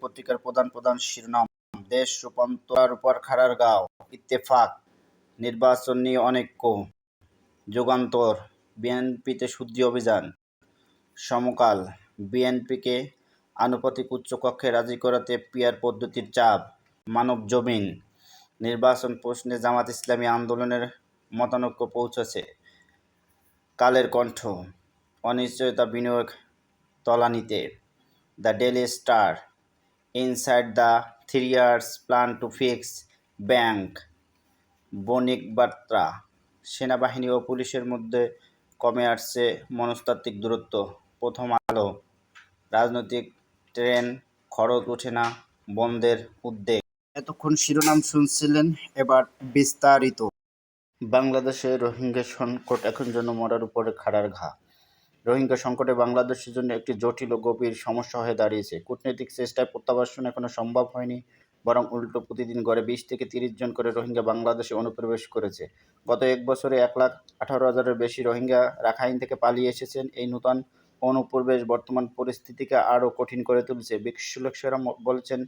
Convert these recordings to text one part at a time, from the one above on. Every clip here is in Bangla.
পত্রিকার প্রধান প্রধান শিরোনাম। দেশ রূপান্তরার উপর খাড়ার গাঁও। ইত্তেফাক। নির্বাচন নিয়ে অনৈক্য যুগান্তর। বিএনপিতে শুদ্ধি অভিযান। সমকাল। বিএনপিকে আনুপাতিক উচ্চকক্ষে রাজি করাতে পিয়ার পদ্ধতির চাপ। মানব জমিন। নির্বাচন প্রশ্নে জামাত ইসলামী আন্দোলনের মতানৈক্য পৌঁছেছে। কালের কণ্ঠ। অনিশ্চয়তা বিনিয়োগ তলানিতে। The Daily Star. Inside the three years plan to fix bank Bonik Barta. সেনাবাহিনী ও পুলিশের মধ্যে কমে আসছে মনস্তাত্ত্বিক দূরত্ব। প্রথম আলো। রাজনৈতিক ট্রেন খরচ ওঠে না বন্ধের উদ্বেগ। এতক্ষণ শিরোনাম শুনছিলেন এবার বিস্তারিত। বাংলাদেশে রোহিঙ্গা সংকট এখন যেন মরার উপরে খাড়ার ঘা। রোহিঙ্গা সংকটে বাংলাদেশের জন্য একটি জটিল ও গভীর সমস্যা হয়ে দাঁড়িয়েছে। কূটনৈতিক চেষ্টায় প্রত্যাবাসন এখনও সম্ভব হয়নি, বরং উল্টো প্রতিদিন গড়ে বিশ থেকে তিরিশ জন করে রোহিঙ্গা বাংলাদেশে অনুপ্রবেশ করেছে। গত এক বছরে এক লাখ আঠারো হাজারের বেশি রোহিঙ্গা রাখাইন থেকে পালিয়ে এসেছেন। এই নূতন অনুপ্রবেশ বর্তমান পরিস্থিতিকে আরও কঠিন করে তুলছে। বিশ্লেষকরা বলছেন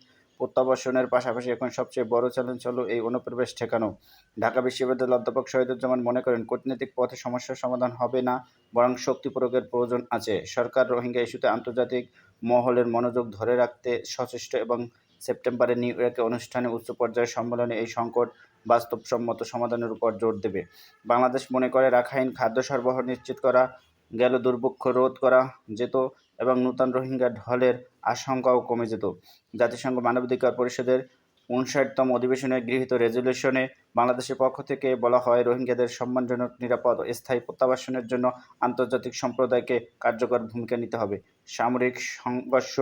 প্রত্যাবাসনের পাশাপাশি এখন সবচেয়ে বড় চ্যালেঞ্জ হলো এই অনুপ্রবেশ ঠেকানো। ঢাকা বিশ্ববিদ্যালয়ের অধ্যাপক শহীদুজ্জামান মনে করেন, কূটনৈতিক পথে সমস্যার সমাধান হবে না, বরং শক্তি প্রয়োগের প্রয়োজন আছে। সরকার রোহিঙ্গা ইস্যুতে আন্তর্জাতিক মহলের মনোযোগ ধরে রাখতে সচেষ্ট এবং সেপ্টেম্বরে নিউ ইয়র্কে অনুষ্ঠানে উচ্চ পর্যায়ের সম্মেলনে এই সংকট বাস্তবসম্মত সমাধানের উপর জোর দেবে। বাংলাদেশ মনে করে, রাখাইন খাদ্য সরবরাহ নিশ্চিত করা গেল দুর্ভিক্ষ রোধ করা যেত এবং নূতন রোহিঙ্গা ঢলের আশঙ্কাও কমে যেত। জাতিসংঘ মানবাধিকার পরিষদের উনষাটতম অধিবেশনে গৃহীত রেজলিউশনে বাংলাদেশের পক্ষ থেকে বলা হয়, রোহিঙ্গাদের সম্মানজনক, নিরাপদ, স্থায়ী প্রত্যাবাসনের জন্য আন্তর্জাতিক সম্প্রদায়কে কার্যকর ভূমিকা নিতে হবে। সামরিক সংঘর্ষ,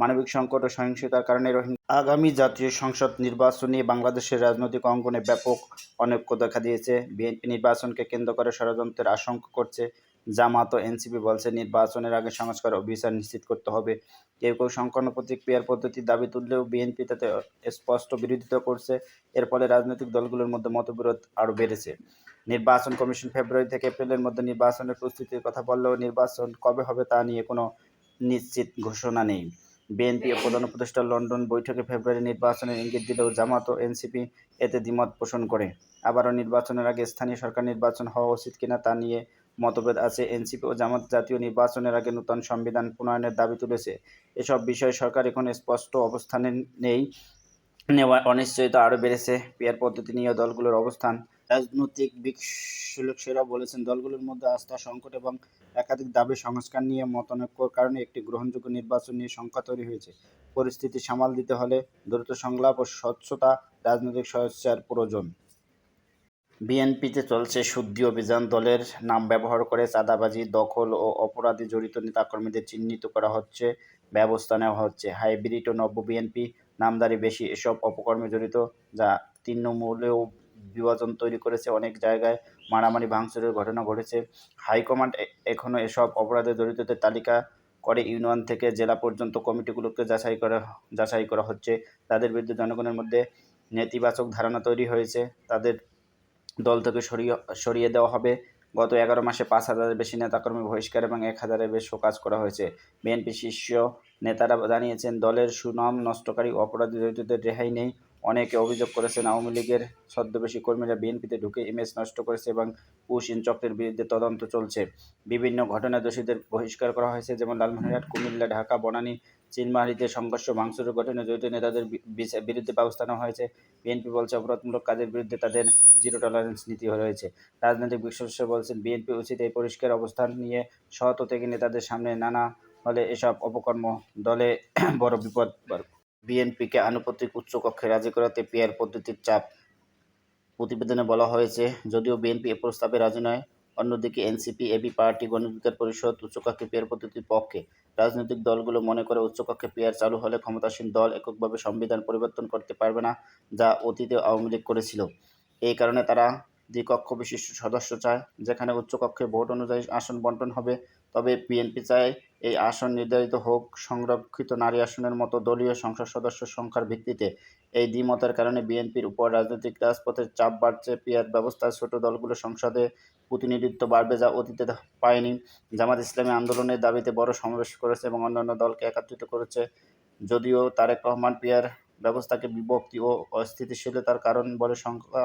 মানবিক সংকট ও সহিংসতার কারণে রোহিঙ্গা আগামী জাতীয় সংসদ নির্বাচন বাংলাদেশের রাজনৈতিক অঙ্গনে ব্যাপক অনৈক্য দেখা দিয়েছে। বিএনপি নির্বাচনকে কেন্দ্র করে ষড়যন্ত্রের আশঙ্কা করছে জামাত ও এনসিপি বলছে, নির্বাচনের আগে সংস্কার অভিযান নিশ্চিত করতে হবে। কেউ কেউ সংকর্ণ প্রতিক্রিয়ার পদ্ধতির দাবি তুললেও বিএনপি তাতে স্পষ্ট বিরোধিতা করছে। এর ফলে রাজনৈতিক দলগুলোর মধ্যে মতবিরোধ আরও বেড়েছে। নির্বাচন কমিশন ফেব্রুয়ারি থেকে এপ্রিলের মধ্যে নির্বাচনের প্রস্তুতির কথা বললেও নির্বাচন কবে হবে তা নিয়ে কোনো নিশ্চিত ঘোষণা নেই। বিএনপি ও প্রধান উপদেষ্টা লন্ডন বৈঠকে ফেব্রুয়ারি নির্বাচনের ইঙ্গিত দিলেও জামাত ও এনসিপি এতে দ্বিমত পোষণ করে। আবারও নির্বাচনের আগে স্থানীয় সরকার নির্বাচন হওয়া উচিত কিনা তা নিয়ে মতভেদ আছে। এনসিপি ও জামাত জাতীয় নির্বাচনের আগে নূতন সংবিধান প্রণয়নের দাবি তুলেছে। এসব বিষয়ে সরকার এখন স্পষ্ট অবস্থানে নেই। নেওয়া অনিশ্চয়তা আরও বেড়েছে। পেয়ার পদ্ধতি নিয়ে দলগুলোর অবস্থান রাজনৈতিক বিশ্লেষকেরা বলেছেন, দলগুলোর মধ্যে আস্থা, সংকট এবং একাধিক দাবি সংস্কার নিয়ে মতানৈক্যর কারণে একটি গ্রহণযোগ্য নির্বাচন নিয়ে শঙ্কা তৈরি হয়েছে। পরিস্থিতি সামাল দিতে হলে দ্রুত সংলাপ ও স্বচ্ছতা রাজনৈতিক স্বেচ্ছার প্রয়োজন। বিএনপিতে চলছে শুদ্ধি অভিযান। দলের নাম ব্যবহার করে চাঁদাবাজি, দখল ও অপরাধে জড়িত নেতাকর্মীদের চিহ্নিত করা হচ্ছে, ব্যবস্থা নেওয়া হচ্ছে। হাইব্রিড ও নব্য বিএনপি নামদারি বেশি। এসব অপকর্মে জড়িত যা তৃণমূলেও বিভাজন তৈরি করেছে, অনেক জায়গায় মারামারি ভাঙচুরের ঘটনা ঘটেছে। হাইকমান্ড এখনও এসব অপরাধে জড়িতদের তালিকা করে ইউনিয়ন থেকে জেলা পর্যন্ত কমিটিগুলোকে যাচাই করা যাচাই করা হচ্ছে। তাদের বিরুদ্ধে জনগণের মধ্যে নেতিবাচক ধারণা তৈরি হয়েছে। তাদের দল থেকে সরিয়ে সরিয়ে দেওয়া হবে। গত এগারো মাসে পাঁচ হাজারের বেশি নেতাকর্মী বহিষ্কার এবং এক হাজারের বেশি কাজ করা হয়েছে। বিএনপি শীর্ষ নেতারা জানিয়েছেন, দলের সুনাম নষ্টকারী অপরাধী জড়িতদের রেহাই নেই। অনেকে অভিযোগ করেছেন আওয়ামী লীগের ছদ্মবেশী কর্মীরা বিএনপিতে ঢুকে ইমেজ নষ্ট করেছে এবং পুশিন চক্রের বিরুদ্ধে তদন্ত চলছে। বিভিন্ন ঘটনায় দোষীদের বহিষ্কার করা হয়েছে, যেমন লালমনিরহাট, কুমিল্লা, ঢাকা, বনানী চিনমারিতে সংঘর্ষ ভাঙচুরের ঘটনায় জড়িত নেতাদের বিরুদ্ধে ব্যবস্থা নেওয়া হয়েছে। বিএনপি বলছে অপরাধমূলক কাজের বিরুদ্ধে তাদের জিরো টলারেন্স নীতি রয়েছে। রাজনৈতিক বিশ্লেষক বলছেন, বিএনপি উচিত এই পরিষ্কার অবস্থান নিয়ে শত থেকে নেতাদের সামনে নানা হলে এসব অপকর্ম দলে বড় বিপদ বিএনপিকে আনুপাতিক উচ্চকক্ষে রাজি করাতে পিয়ার পদ্ধতির চাপ। প্রতিবেদনে বলা হয়েছে, যদিও বিএনপি এ প্রস্তাবে রাজি নয়, অন্যদিকে এনসিপি, এবি পার্টি গণঅধিকার পরিষদ উচ্চকক্ষে পেয়ার পদ্ধতির পক্ষে। রাজনৈতিক দলগুলো মনে করে উচ্চকক্ষে পেয়ার চালু হলে ক্ষমতাসীন দল এককভাবে সংবিধান পরিবর্তন করতে পারবে না, যা অতীতে আওয়ামী লীগ করেছিল। এই কারণে তারা দ্বিকক্ষ বিশিষ্ট সদস্য চায়, যেখানে উচ্চকক্ষে ভোট অনুযায়ী আসন বন্টন হবে তবে বিএনপি চায় এই আসন নির্ধারিত হোক, সংরক্ষিত নারী আসনের মতো দলীয় সংসদ সদস্য সংখ্যার ভিত্তিতে। এই দ্বিমতের কারণে বিএনপির উপর রাজনৈতিক রাজপথের চাপ বাড়ছে, পিয়ার ব্যবস্থায় ছোট দলগুলো সংসদে প্রতিনিধিত্ব বাড়বে যা অতীতে পায়নি। জামাত ইসলামী আন্দোলনের দাবিতে বড় সমাবেশ করেছে এবং অন্যান্য দলকে একত্রিত করেছে। যদিও তারেক রহমান পিয়ার ব্যবস্থাকে বিভক্তি ও অস্থিতিশীলতার কারণ বলে শঙ্কা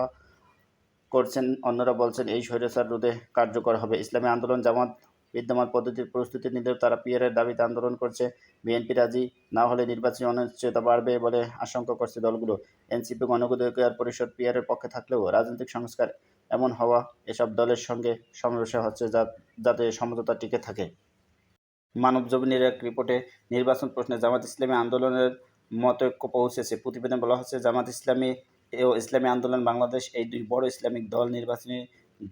করছেন, অন্যরা বলছেন এই স্বৈরাচার রোধে কার্যকর হবে। ইসলামী আন্দোলন জামাত বিদ্যমান পদ্ধতির প্রস্তুতি নিলেও তারা পিয়ারের দাবিতে আন্দোলন করছে। বিএনপি রাজি না হলে নির্বাচনী অনিশ্চয়তা বাড়বে বলে আশঙ্কা করছে দলগুলো। এনসিপি গণঅধিকার পরিষদ পিয়ারের পক্ষে থাকলেও রাজনৈতিক সংস্কার এমন হওয়া এসব দলের সঙ্গে সমস্যা হচ্ছে যা- যাতে সমঝোতা টিকে থাকে। মানবজমিনের এক রিপোর্টে নির্বাচন প্রশ্নে জামাত ইসলামী আন্দোলনের মতৈক্য পৌঁছেছে। প্রতিবেদনে বলা হচ্ছে, জামাত ইসলামী ও ইসলামী আন্দোলন বাংলাদেশ এই দুই বড় ইসলামিক দল নির্বাচনী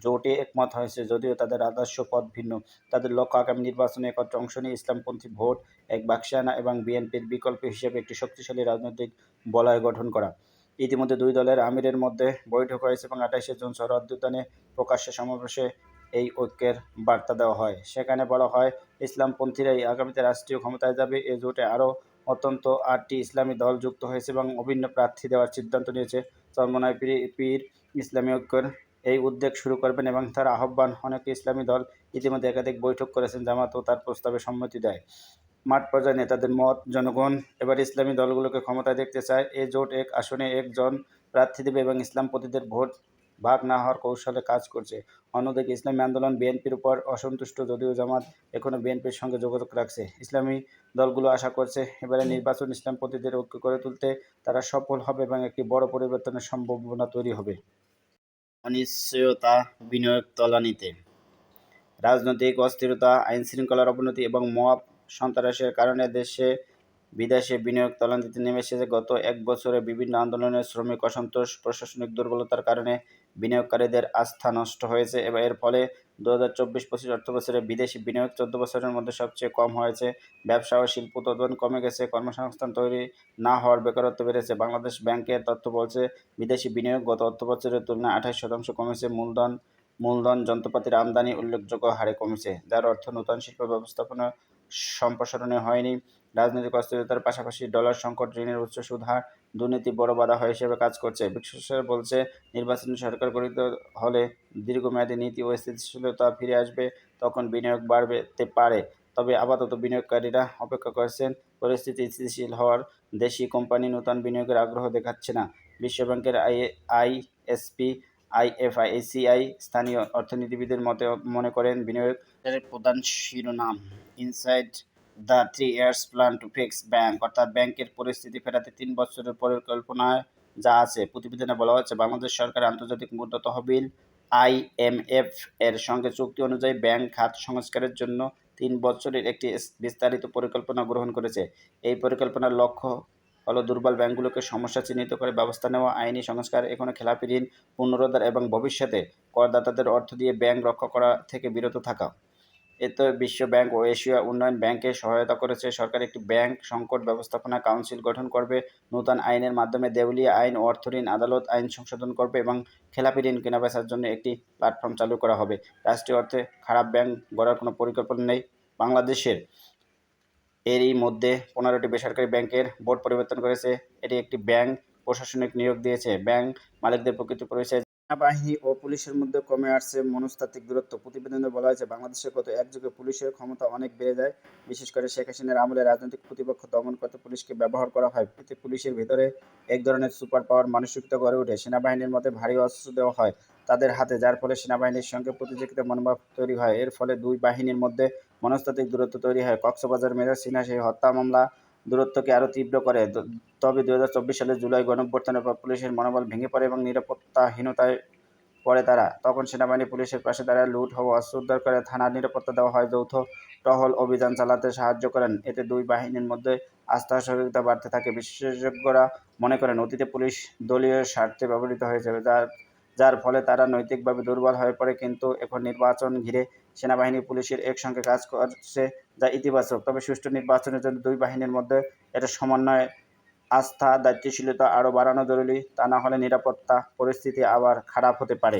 জোটে একমত হয়েছে। যদিও তাদের আদর্শ পথ ভিন্ন। তাদের লক্ষ্য আগামী নির্বাচনে একত্র অংশ নিয়ে ইসলামপন্থী ভোট, এক বাক্সে এবং বিএনপির বিকল্প হিসেবে একটি শক্তিশালী রাজনৈতিক বলয় গঠন করা। ইতিমধ্যে দুই দলের আমিরের মধ্যে বৈঠক হয়েছে এবং আঠাশে জুন শরৎ প্রকাশ্যে সমাবেশে এই ঐক্যের বার্তা দেওয়া হয়। সেখানে বলা হয়, ইসলামপন্থীরাই আগামীতে রাষ্ট্রীয় ক্ষমতায় যাবে। এ জোটে আরও অত্যন্ত আটটি ইসলামী দল যুক্ত হয়েছে এবং অভিন্ন প্রার্থী দেওয়ার সিদ্ধান্ত নিয়েছে চরমনায় পীর ইসলামী ঐক্যের এই উদ্যোগ শুরু করবেন এবং তার আহ্বান অনেক ইসলামী দল ইতিমধ্যে একাধিক বৈঠক করেছেন, জামাত ও তার প্রস্তাবে সম্মতি দেয়। মাঠ পর্যায়ে নেতাদের মত, জনগণ এবার ইসলামী দলগুলোকে ক্ষমতায় দেখতে চায়। এ জোট এক আসনে একজন প্রার্থী দেবে এবং ইসলামপন্থীদের ভোট ভাগ না হওয়ার কৌশলে কাজ করছে। অন্যদিকে ইসলামী আন্দোলন বিএনপির উপর অসন্তুষ্ট, যদিও জামাত এখনও বিএনপির সঙ্গে যোগাযোগ রাখছে। ইসলামী দলগুলো আশা করছে এবারে নির্বাচন ইসলামপন্থীদের ঐক্য করে তুলতে তারা সফল হবে এবং একটি বড় পরিবর্তনের সম্ভাবনা তৈরি হবে। অনিশ্চয়তা বিনিয়োগ তলানিতে। রাজনৈতিক অস্থিরতা আইন শৃঙ্খলার অবনতি এবং মব সন্ত্রাসের কারণে দেশে বিদেশে বিনিয়োগ তলানিতে নেমে এসেছে। গত এক বছরে বিভিন্ন আন্দোলনের শ্রমিক অসন্তোষ, প্রশাসনিক দুর্বলতার কারণে বিনিয়োগকারীদের আস্থা নষ্ট হয়েছে এবং এর ফলে দু হাজার চব্বিশ পঁচিশ অর্থবছরে বিদেশি বিনিয়োগ চোদ্দ বছরের মধ্যে সবচেয়ে কম হয়েছে। ব্যবসা ও শিল্প উৎপাদন কমে গেছে, কর্মসংস্থান তৈরি না হওয়ার বেকারত্ব বেড়েছে। বাংলাদেশ ব্যাংকের তথ্য বলছে, বিদেশি বিনিয়োগ গত অর্থবছরের তুলনায় আঠাশ শতাংশ কমেছে। মূলধন মূলধন যন্ত্রপাতির আমদানি উল্লেখযোগ্য হারে কমেছে, যার অর্থ নতুন শিল্প ব্যবস্থাপনা সম্প্রসারণে হয়নি। রাজনৈতিক অস্থিরতার পাশাপাশি ডলার সংকট, ঋণের উচ্চ সুদ হার দুর্নীতি বড় বাধা হয়ে হিসেবে কাজ করছে। বিশ্লেষকরা বলছে, নির্বাচনী সরকার গঠিত হলে দীর্ঘমেয়াদী নীতি ও স্থিতিশীলতা ফিরে আসবে, তখন বিনিয়োগ বাড়তে পারে। তবে আপাতত বিনিয়োগকারীরা অপেক্ষা করছেন, পরিস্থিতি স্থিতিশীল হওয়ার। দেশি কোম্পানি নতুন বিনিয়োগের আগ্রহ দেখাচ্ছে না। বিশ্বব্যাংকের আই আইএসপি আইএফআইসিআই স্থানীয় অর্থনীতিবিদের মতে মনে করেন বিনিয়োগের প্রধান শিরোনাম inside the three years plan to fix bank, অর্থাৎ ব্যাংকের পরিস্থিতি ফেরাতে তিন বছরের পরিকল্পনায় যা আছে। প্রতিবেদনে বলা হচ্ছে বাংলাদেশ সরকার আন্তর্জাতিক মুদ্রা তহবিল আইএমএফ এর সঙ্গে চুক্তি অনুযায়ী ব্যাংক খাত সংস্কারের জন্য তিন বছরের একটি বিস্তারিত পরিকল্পনা গ্রহণ করেছে। এই পরিকল্পনার লক্ষ্য হলো দুর্বল ব্যাংকগুলোকে সমস্যা চিহ্নিত করে ব্যবস্থা নেওয়া, আইনি সংস্কার এখনও খেলাপি ঋণ, পুনরুদ্ধার এবং ভবিষ্যতে করদাতাদের অর্থ দিয়ে ব্যাংক রক্ষা করা থেকে বিরত থাকা। এতে বিশ্ব ব্যাংক ও এশিয়া উন্নয়ন ব্যাংকে সহায়তা করেছে। সরকার একটি ব্যাংক সংকট ব্যবস্থাপনা কাউন্সিল গঠন করবে। নতুন আইনের মাধ্যমে দেউলিয়া আইন, অর্থ ঋণ, আদালত আইন সংশোধন করবে এবং খেলাপি ঋণ কেনাবেচার জন্য একটি প্ল্যাটফর্ম চালু করা হবে। রাষ্ট্রীয় অর্থে খারাপ ব্যাংক গড়ার কোনো পরিকল্পনা নেই। বাংলাদেশের এরই মধ্যে পনেরোটি বেসরকারি ব্যাংকের বোর্ড পরিবর্তন করেছে। এটি একটি ব্যাংক প্রশাসনিক নিয়োগ দিয়েছে। ব্যাংক মালিকদের প্রকৃত পরিচয় সেনাবাহিনী ও পুলিশের মধ্যে কমে আসছে মনস্তাত্ত্বিক দূরত্ব। প্রতিবেদনে বলা হয়েছে বাংলাদেশের গত এক যুগে পুলিশের ক্ষমতা অনেক বেড়ে যায়। বিশেষ করে শেখ হাসিনার আমলে রাজনৈতিক প্রতিপক্ষ দমন করতে পুলিশকে ব্যবহার করা হয়। এতে পুলিশের ভিতরে এক ধরনের সুপার পাওয়ার মানসিকতা গড়ে ওঠে। সেনাবাহিনীর মধ্যে ভারী অস্ত্র দেওয়া হয় তাদের হাতে, যার ফলে সেনাবাহিনীর সঙ্গে প্রতিযোগিতা মনোভাব তৈরি হয়। এর ফলে দুই বাহিনীর মধ্যে মনস্তাত্ত্বিক দূরত্ব তৈরি হয়। কক্সবাজার মেজর সিনহা সেই হত্যা মামলা দূরত্বকে আরও তীব্র করে। তবে দু সালের জুলাই গণঅভ্যুত্থানের পর পুলিশের মনোবল ভেঙে পড়ে এবং নিরাপত্তাহীনতায় পড়ে তারা। তখন সেনাবাহিনী পুলিশের পাশে দাঁড়ায়, লুট হওয়া, অস্ত্র উদ্ধার করে থানার নিরাপত্তা দেওয়া হয়, যৌথ টহল অভিযান চালাতে সাহায্য করেন। এতে দুই বাহিনীর মধ্যে আস্থা সহযোগিতা বাড়তে থাকে। বিশেষজ্ঞরা মনে করেন, অতীতে পুলিশ দলীয় স্বার্থে ব্যবহৃত হয়েছে যার যার ফলে তারা নৈতিকভাবে দুর্বল হয়ে পড়ে, কিন্তু এখন নির্বাচন ঘিরে সেনাবাহিনী পুলিশের একসঙ্গে কাজ করছে, যা ইতিবাচক। তবে সুষ্ঠু নির্বাচনের জন্য দুই বাহিনীর মধ্যে এটা সমন্বয়, আস্থা, দায়িত্বশীলতা আরও বাড়ানো জরুরি, তা না হলে নিরাপত্তা পরিস্থিতি আবার খারাপ হতে পারে।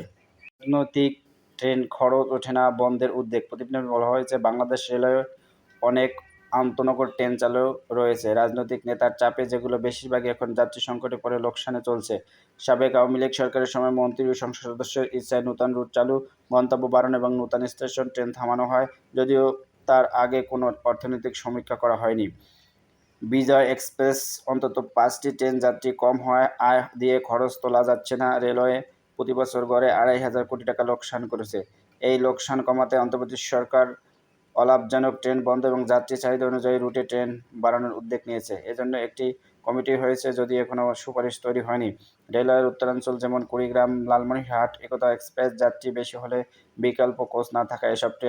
রাজনৈতিক ট্রেন খরচ ওঠে না, বন্ধের উদ্বেগ। প্রতিবেদনে বলা হয়েছে, বাংলাদেশ রেলওয়ে অনেক আন্তনগর ট্রেন চালু রয়েছে। রাজনৈতিক নেতার চাপে যেগুলো বেশিরভাগই এখন যাত্রী সংকটে পড়ে লোকসানে চলছে। সাবেক আওয়ামী লীগ সরকারের সময় মন্ত্রী ও সংসদ সদস্যের ইচ্ছায় নূতন রুট চালু গন্তব্য বাড়ানো এবং নূতন স্টেশন ট্রেন থামানো হয়, যদিও তার আগে কোনো অর্থনৈতিক সমীক্ষা করা হয়নি। বিজয় এক্সপ্রেস অন্তত পাঁচটি ট্রেন যাত্রী কম হওয়ায় আয় দিয়ে খরচ তোলা যাচ্ছে না। রেলওয়ে প্রতি বছর গড়ে আড়াই হাজার কোটি টাকা লোকসান করেছে। এই লোকসান কমাতে অন্তর্বর্তী সরকার অলাভজনক ট্রেন বন্ধ এবং যাত্রী চাহিদা অনুযায়ী রুটে ট্রেন বাড়ানোর উদ্যোগ নিয়েছে। এজন্য একটি কমিটি হয়েছে যদি এখনও সুপারিশ তৈরি হয়নি। রেলওয়ের উত্তরাঞ্চল যেমন কুড়িগ্রাম, লালমনিরহাট, একতা এক্সপ্রেস যাত্রী বেশি হলে বিকল্প কোচ না থাকা এসব ট্রেন